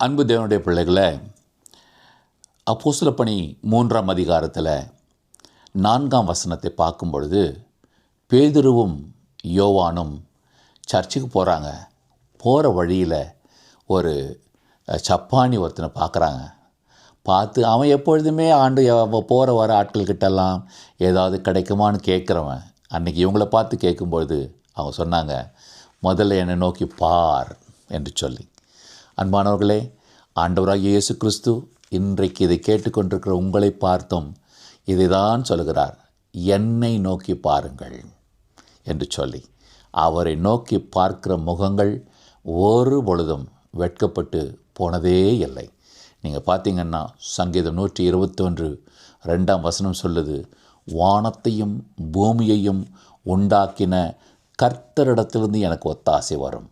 அன்பு தேவனுடைய பிள்ளைகளை அப்போஸ்தல பணி மூன்றாம் அதிகாரத்தில் நான்காம் வசனத்தை பார்க்கும் பொழுது பேதுருவும் யோவானும் சர்ச்சுக்கு போகிறாங்க போகிற வழியில் ஒரு சப்பானி ஒருத்தனை பார்க்குறாங்க. பார்த்து அவன் எப்பொழுதுமே ஆண்டு போகிற வர ஆட்கள்கிட்டெல்லாம் ஏதாவது கிடைக்குமான்னு கேட்குறவன். அன்றைக்கி இவங்கள பார்த்து கேட்கும்பொழுது அவங்க சொன்னாங்க முதல்ல என்னை நோக்கி பார் என்று சொல்லி. அன்பானவர்களே ஆண்டவராகிய இயேசு கிறிஸ்து இன்றைக்கு இதை கேட்டுக்கொண்டிருக்கிற உங்களை பார்த்தும் இதை தான் சொல்கிறார் என்னை நோக்கி பாருங்கள் என்று சொல்லி அவரை நோக்கி பார்க்கிற முகங்கள் ஒரு பொழுதும் வெட்கப்பட்டு போனதே இல்லை. நீங்கள் பார்த்தீங்கன்னா சங்கீதம் நூற்றி இருபத்தொன்று ரெண்டாம் வசனம் சொல்லுது வானத்தையும் பூமியையும் உண்டாக்கின கர்த்தரிடத்திலிருந்து எனக்கு ஒத்தாசை வரும்.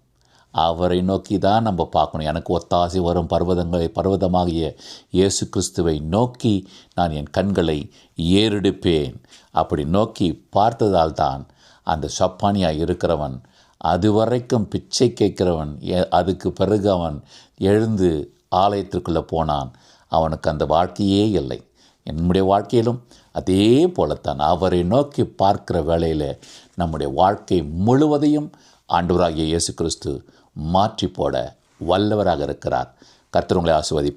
அவரை நோக்கி தான் நம்ம பார்க்கணும். எனக்கு ஒத்தாசை வரும் பர்வதங்களை பர்வதமாகிய இயேசு கிறிஸ்துவை நோக்கி நான் என் கண்களை ஏறெடுப்பேன். அப்படி நோக்கி பார்த்ததால் தான் அந்த சப்பானியாக இருக்கிறவன் அதுவரைக்கும் பிச்சை கேட்கிறவன் எ- அதுக்கு பிறகு அவன் எழுந்து ஆலயத்திற்குள்ளே போனான். அவனுக்கு அந்த வாழ்க்கையே இல்லை. நம்முடைய வாழ்க்கையிலும் அதே போலத்தான் அவரை நோக்கி பார்க்கிற வேளையில் நம்முடைய வாழ்க்கை முழுவதையும் ஆண்டவராகிய இயேசு கிறிஸ்து மாற்றி போட வல்லவராக இருக்கிறார். கர்த்தர் உங்களை ஆசிர்வதிப்பார்.